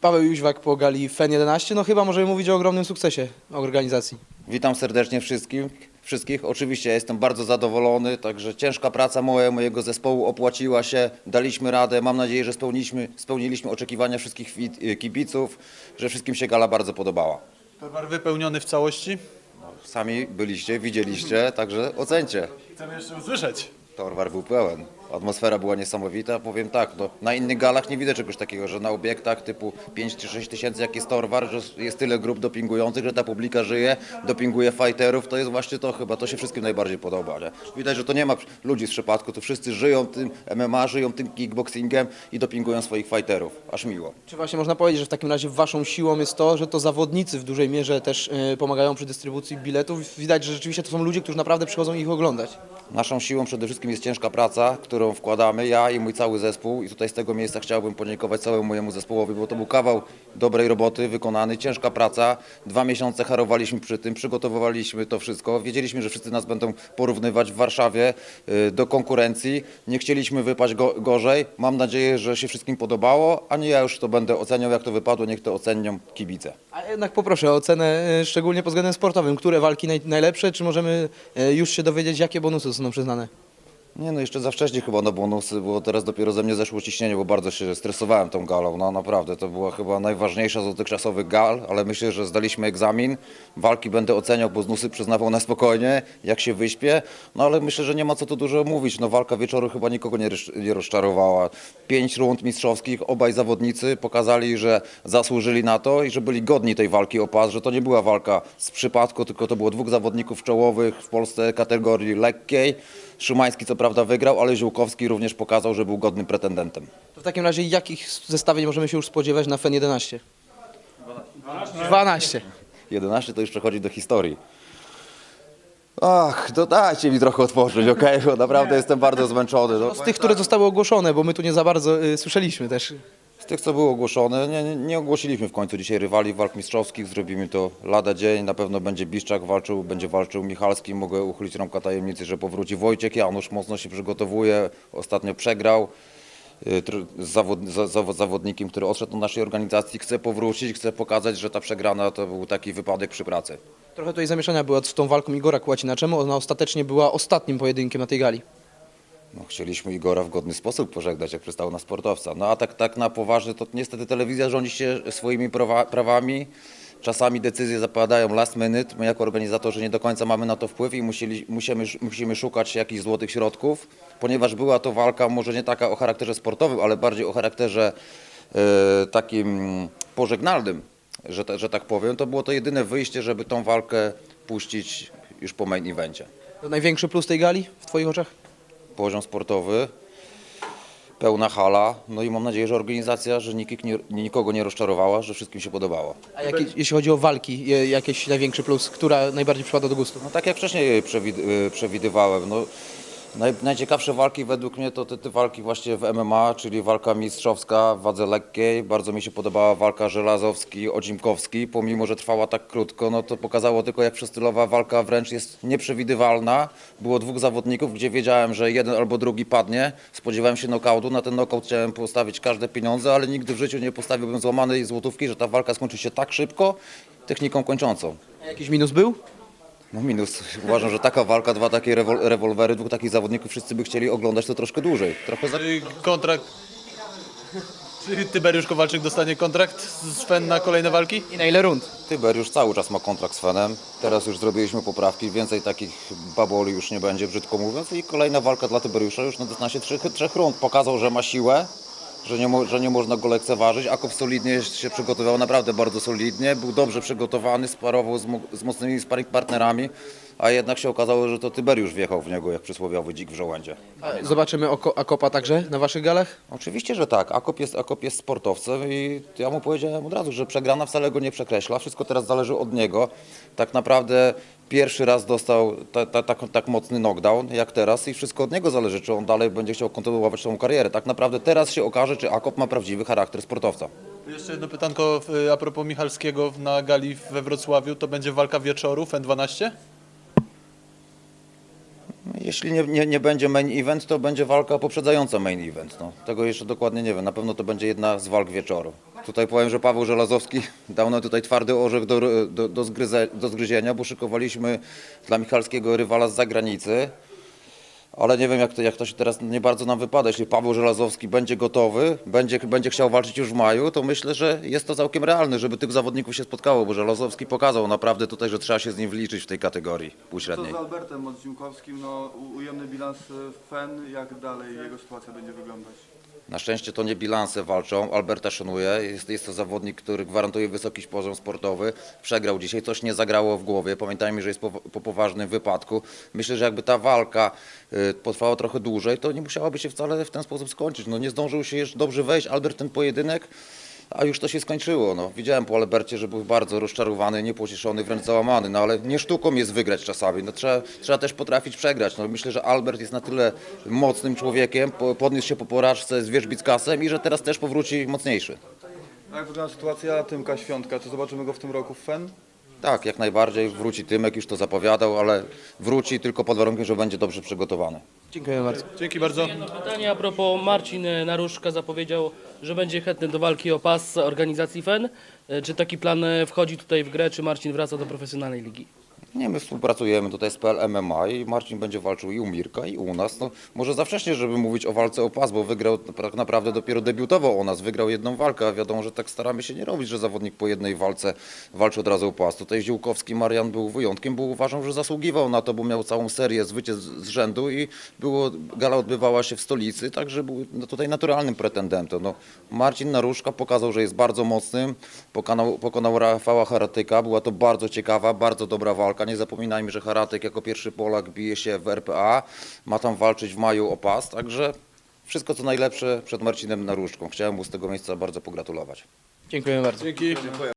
Paweł Jóźwak po gali FEN 11, no chyba możemy mówić o ogromnym sukcesie organizacji. Witam serdecznie wszystkim, wszystkich. Oczywiście ja jestem bardzo zadowolony, także ciężka praca moja, mojego zespołu opłaciła się, daliśmy radę. Mam nadzieję, że spełniliśmy, spełniliśmy oczekiwania wszystkich wi- kibiców, że wszystkim się gala bardzo podobała. Towar wypełniony w całości. Sami byliście, widzieliście, także ocencie. Chcemy jeszcze usłyszeć. Torwar był pełen. Atmosfera była niesamowita. Powiem tak, no, na innych galach nie widzę czegoś takiego, że na obiektach typu 5 czy 6 tysięcy jak jest Torwar, że jest tyle grup dopingujących, że ta publika żyje, dopinguje fighterów. To jest właśnie to chyba, to się wszystkim najbardziej podoba. Nie? Widać, że to nie ma ludzi z przypadku, to wszyscy żyją tym MMA, żyją tym kickboxingiem i dopingują swoich fighterów. Aż miło. Czy właśnie można powiedzieć, że w takim razie waszą siłą jest to, że to zawodnicy w dużej mierze też e, pomagają przy dystrybucji biletów? Widać, że rzeczywiście to są ludzie, którzy naprawdę przychodzą ich oglądać. Naszą siłą przede wszystkim jest ciężka praca, którą wkładamy ja i mój cały zespół. I tutaj z tego miejsca chciałbym podziękować całemu mojemu zespołowi, bo to był kawał dobrej roboty wykonany, ciężka praca. Dwa miesiące harowaliśmy przy tym, przygotowywaliśmy to wszystko. Wiedzieliśmy, że wszyscy nas będą porównywać w Warszawie y, do konkurencji. Nie chcieliśmy wypaść go, gorzej. Mam nadzieję, że się wszystkim podobało, a nie ja już to będę oceniał, jak to wypadło, niech to ocenią kibice. A jednak poproszę o ocenę e, szczególnie pod względem sportowym. Które walki naj, najlepsze? Czy możemy e, już się dowiedzieć, jakie bonusy zostaną przyznane? Nie no, jeszcze za wcześnie chyba na bonusy, bo teraz dopiero ze mnie zeszło ciśnienie, bo bardzo się stresowałem tą galą. No naprawdę, to była chyba najważniejsza z dotychczasowych gal, ale myślę, że zdaliśmy egzamin. Walki będę oceniał, bonusy przyznawał na spokojnie, jak się wyśpię. No ale myślę, że nie ma co tu dużo mówić. No walka wieczoru chyba nikogo nie, nie rozczarowała. Pięć rund mistrzowskich, obaj zawodnicy pokazali, że zasłużyli na to i że byli godni tej walki o pas, że to nie była walka z przypadku, tylko to było dwóch zawodników czołowych w Polsce kategorii lekkiej. Szymański co prawda wygrał, ale Ziółkowski również pokazał, że był godnym pretendentem. To w takim razie jakich zestawień możemy się już spodziewać na FEN 11? 12. 11 to już przechodzi do historii. Ach, to dajcie mi trochę otworzyć, okej? Bo naprawdę jestem bardzo zmęczony. No, Z tych, które zostały ogłoszone, bo my tu nie za bardzo y, słyszeliśmy też. Z tych, co było ogłoszone, nie, nie, ogłosiliśmy w końcu dzisiaj rywali walk mistrzowskich. Zrobimy to lada dzień. Na pewno będzie Biszczak walczył, będzie walczył Michalski. Mogę uchylić rąbka tajemnicy, że powróci Wojciech Janusz. Mocno się przygotowuje. Ostatnio przegrał. y, z za, zawodnikiem, który odszedł do naszej organizacji, chce powrócić, chce pokazać, że ta przegrana to był taki wypadek przy pracy. Trochę tutaj zamieszania była z tą walką Igora Kłacina. Czemu ona ostatecznie była ostatnim pojedynkiem na tej gali? No, chcieliśmy Igora w godny sposób pożegnać, jak przystało na sportowca. No a tak, tak na poważnie, to niestety telewizja rządzi się swoimi prawa, prawami. Czasami decyzje zapadają last minute. My jako organizatorzy nie do końca mamy na to wpływ i musieli, musimy, musimy szukać jakichś złotych środków, ponieważ była to walka może nie taka o charakterze sportowym, ale bardziej o charakterze e, takim pożegnalnym, że, że tak powiem. To było to jedyne wyjście, żeby tą walkę puścić już po main evencie. To największy plus tej gali w Twoich oczach? Poziom sportowy, pełna hala, no i mam nadzieję, że organizacja, że nikt, nie, nikogo nie rozczarowała, że wszystkim się podobało. A jakie, jeśli chodzi o walki, je- jakiś największy plus, która najbardziej przypada do gustu? No tak jak wcześniej przewid y, przewidywałem, no, naj, najciekawsze walki według mnie to te, te walki właśnie w MMA, czyli walka mistrzowska w wadze lekkiej. Bardzo mi się podobała walka Żelazowski-Odzimkowski, pomimo, że trwała tak krótko, no to pokazało tylko jak przestylowa walka wręcz jest nieprzewidywalna. Było dwóch zawodników, gdzie wiedziałem, że jeden albo drugi padnie. Spodziewałem się nokautu, na ten nokaut chciałem postawić każde pieniądze, ale nigdy w życiu nie postawiłbym złamanej złotówki, że ta walka skończy się tak szybko, techniką kończącą. A jakiś minus był? No minus. Uważam, że taka walka, dwa takie rewol rewolwery, dwóch takich zawodników, wszyscy by chcieli oglądać to troszkę dłużej. Trochę za... Kontrakt... Czy Tyberiusz Kowalczyk dostanie kontrakt z FEN na kolejne walki? I na ile rund? Tyber już cały czas ma kontrakt z Fenem. Teraz już zrobiliśmy poprawki, więcej takich baboli już nie będzie, brzydko mówiąc. I kolejna walka dla Tyberiusza już na dystansie trzech, trzech rund. Pokazał, że ma siłę, że nie, że nie można go lekceważyć. Akow solidnie się przygotował, naprawdę bardzo solidnie. Był dobrze przygotowany, sparował z, z mocnymi sparring partnerami, a jednak się okazało, że to Tyberiusz wjechał w niego jak przysłowiowy dzik w żołędzie. A Zobaczymy oko, Akopa także na Waszych galach? Oczywiście, że tak. Akop jest, Akop jest sportowcem i ja mu powiedziałem od razu, że przegrana wcale go nie przekreśla. Wszystko teraz zależy od niego. Tak naprawdę pierwszy raz dostał ta, ta, tak, tak mocny knockdown jak teraz i wszystko od niego zależy, czy on dalej będzie chciał kontynuować tą karierę. Tak naprawdę teraz się okaże, czy Akop ma prawdziwy charakter sportowca. Jeszcze jedno pytanko w- a propos Michalskiego na gali we Wrocławiu. To będzie walka wieczoru FEN 12? Jeśli nie, nie, nie będzie main event, to będzie walka poprzedzająca main event. No, tego jeszcze dokładnie nie wiem. Na pewno to będzie jedna z walk wieczoru. Tutaj powiem, że Paweł Żelazowski dał nam tutaj twardy orzech do, do, do, zgryze, do zgryzienia, bo szykowaliśmy dla Michalskiego rywala z zagranicy. Ale nie wiem, jak to, jak to się teraz nie bardzo nam wypada. Jeśli Paweł Żelazowski będzie gotowy, będzie, będzie chciał walczyć już w maju, to myślę, że jest to całkiem realne, żeby tych zawodników się spotkało, bo Żelazowski pokazał naprawdę tutaj, że trzeba się z nim wliczyć w tej kategorii Co półśredniej. z Albertem Modziunkowskim? No, ujemny bilans y, FEN. Jak dalej jego sytuacja będzie wyglądać? Na szczęście to nie bilanse walczą. Alberta szanuję. Jest, jest to zawodnik, który gwarantuje wysoki poziom sportowy. Przegrał dzisiaj, coś nie zagrało w głowie. Pamiętajmy, że jest po, po poważnym wypadku. Myślę, że jakby ta walka y, potrwała trochę dłużej, to nie musiałaby się wcale w ten sposób skończyć. No nie zdążył się jeszcze dobrze wejść Albert ten pojedynek. A już to się skończyło. No. Widziałem po Albercie, że był bardzo rozczarowany, niepocieszony, wręcz załamany. No ale nie sztuką jest wygrać czasami. No, trzeba, trzeba też potrafić przegrać. No, myślę, że Albert jest na tyle mocnym człowiekiem, po, podniósł się po porażce z Wierzbickasem i że teraz też powróci mocniejszy. A jak wygląda sytuacja Tymka Świątka? Czy zobaczymy go w tym roku w FEN? Tak, jak najbardziej wróci Tymek, już to zapowiadał, ale wróci tylko pod warunkiem, że będzie dobrze przygotowany. Dziękuję bardzo. Dzięki bardzo. Jedno pytanie a propos Marcin Naruszka zapowiedział, że będzie chętny do walki o pas organizacji FEN. E, Czy taki plan e, wchodzi tutaj w grę, czy Marcin wraca do profesjonalnej ligi? Nie, my współpracujemy tutaj z PL MMA i Marcin będzie walczył i u Mirka, i u nas. No, może za wcześnie, żeby mówić o walce o pas, bo wygrał tak naprawdę dopiero debiutował u nas, wygrał jedną walkę, a wiadomo, że tak staramy się nie robić, że zawodnik po jednej walce walczy od razu o pas. Tutaj Ziółkowski Marian był wyjątkiem, bo uważam, że zasługiwał na to, bo miał całą serię zwycięstw z rzędu i było, gala odbywała się w stolicy, także był no, tutaj naturalnym pretendentem. No, Marcin Naruszka pokazał, że jest bardzo mocnym, pokonał, pokonał Rafała Haratyka, była to bardzo ciekawa, bardzo dobra walka. Nie zapominajmy, że Haratyk jako pierwszy Polak bije się w RPA, ma tam walczyć w maju o pas, także wszystko co najlepsze przed Marcinem Naruszką. Chciałem mu z tego miejsca bardzo pogratulować. Dziękuję bardzo. Dzięki.